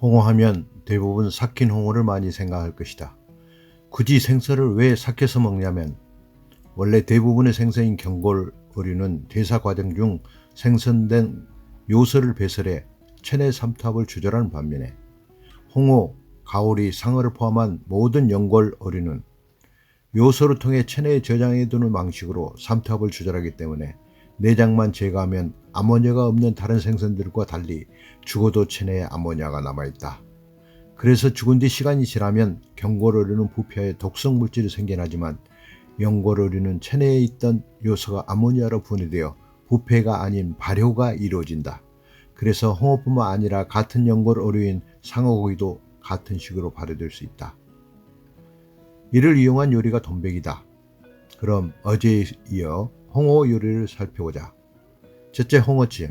홍어하면 대부분 삭힌 홍어를 많이 생각할 것이다. 굳이 생선을 왜 삭혀서 먹냐면 원래 대부분의 생선인 경골 어류는 대사 과정 중 생성된 요소를 배설해 체내 삼투압을 조절하는 반면에 홍어, 가오리, 상어를 포함한 모든 연골 어류는 요소를 통해 체내에 저장해두는 방식으로 삼투압을 조절하기 때문에 내장만 제거하면 아모니아가 없는 다른 생선들과 달리 죽어도 체내에 아모니아가 남아있다. 그래서 죽은 뒤 시간이 지나면 경골어류는 부패해 독성 물질이 생겨나지만 연골어류는 체내에 있던 요소가 아모니아로 분해되어 부패가 아닌 발효가 이루어진다. 그래서 홍어뿐만 아니라 같은 연골어류인 상어고기도 같은 식으로 발효될 수 있다. 이를 이용한 요리가 돈백이다. 그럼 어제에 이어 홍어 요리를 살펴보자. 첫째 홍어찜.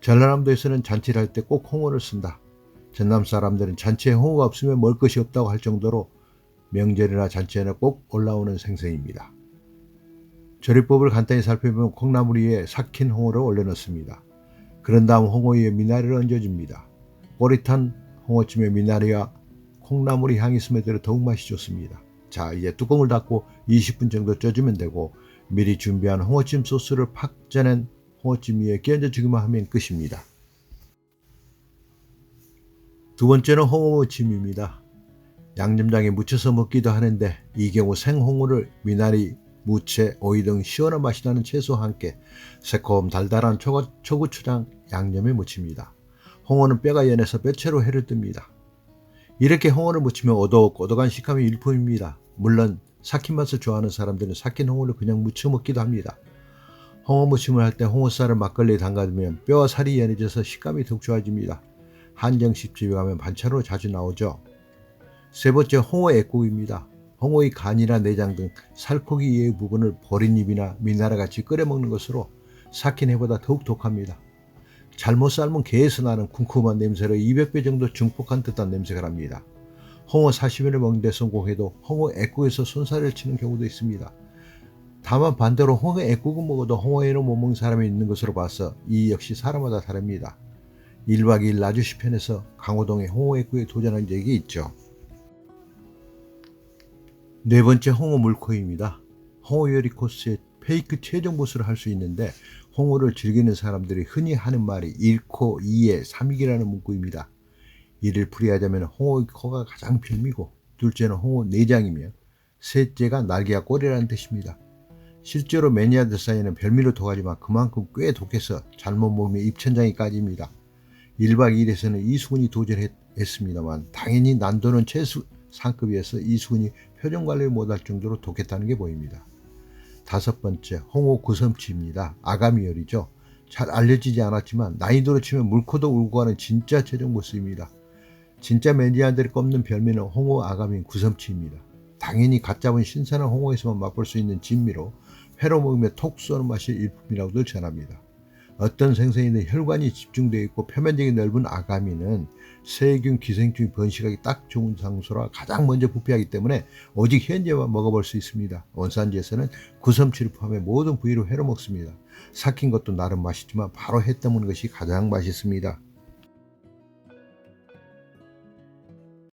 전라남도에서는 잔치를 할 때 꼭 홍어를 쓴다. 전남 사람들은 잔치에 홍어가 없으면 먹을 것이 없다고 할 정도로 명절이나 잔치에는 꼭 올라오는 생선입니다. 조리법을 간단히 살펴보면 콩나물 위에 삭힌 홍어를 올려놓습니다. 그런 다음 홍어 위에 미나리를 얹어줍니다. 꼬릿한 홍어찜에 미나리와 콩나물의 향이 스며들어 더욱 맛이 좋습니다. 자 이제 뚜껑을 닫고 20분 정도 쪄주면 되고 미리 준비한 홍어찜 소스를 팍 짜낸 홍어찜 위에 끼얹어주기만 하면 끝입니다. 두 번째는 홍어찜입니다. 양념장에 묻혀서 먹기도 하는데 이 경우 생홍어를 미나리, 무채, 오이 등 시원한 맛이 나는 채소와 함께 새콤 달달한 초고, 초고추장 양념에 무칩니다. 홍어는 뼈가 연해서 뼈채로 해를 뜹니다. 이렇게 홍어를 무치면 오독오독한 식감이 일품입니다. 물론 삭힌 맛을 좋아하는 사람들은 삭힌 홍어를 그냥 무쳐 먹기도 합니다. 홍어 무침을 할 때 홍어살을 막걸리에 담가두면 뼈와 살이 연해져서 식감이 더욱 좋아집니다. 한정식 집에 가면 반찬으로 자주 나오죠. 세 번째 홍어 애국입니다. 홍어의 간이나 내장 등 살코기 이외의 부분을 보리잎이나 미나라 같이 끓여 먹는 것으로 삭힌 해보다 더욱 독합니다. 잘못 삶은 게에서 나는 쿰쿰한 냄새로 200배 정도 증폭한 듯한 냄새가 납니다. 홍어 사시미를 먹는데 성공해도 홍어 애국에서 손살을 치는 경우도 있습니다. 다만 반대로 홍어 애국은 먹어도 홍어회를 못 먹는 사람이 있는 것으로 봐서 이 역시 사람마다 다릅니다. 1박 2일 나주시 편에서 강호동의 홍어 애국에 도전한 적이 있죠. 네 번째 홍어 물코입니다. 홍어 요리 코스에 페이크 최종 보스를 할 수 있는데 홍어를 즐기는 사람들이 흔히 하는 말이 1코 2에 3익이라는 문구입니다. 이를 풀이하자면 홍어의 코가 가장 별미고 둘째는 홍어 내장이며 셋째가 날개와 꼬리라는 뜻입니다. 실제로 매니아들 사이에는 별미로 독하지만 그만큼 꽤 독해서 잘못 먹으면 입천장이 까집니다. 1박 2일에서는 이수근이 도전했습니다만 당연히 난도는 최수 상급이어서 이수근이 표정 관리를 못할 정도로 독했다는 게 보입니다. 다섯 번째 홍어 구섬치입니다. 아가미 요리죠. 잘 알려지지 않았지만 난이도로 치면 물코도 울고 가는 진짜 최종 보스입니다. 진짜 매니아들이 꼽는 별명은 홍어 아가미 구섬치입니다. 당연히 갓 잡은 신선한 홍어에서만 맛볼 수 있는 진미로 회로 먹으며 톡 쏘는 맛이 일품이라고도 전합니다. 어떤 생선인데 혈관이 집중되어 있고 표면적이 넓은 아가미는 세균, 기생충이 번식하기 딱 좋은 장소라 가장 먼저 부패하기 때문에 오직 현재만 먹어볼 수 있습니다. 원산지에서는 구섬치를 포함해 모든 부위로 회로 먹습니다. 삭힌 것도 나름 맛있지만 바로 해 떠먹는 것이 가장 맛있습니다.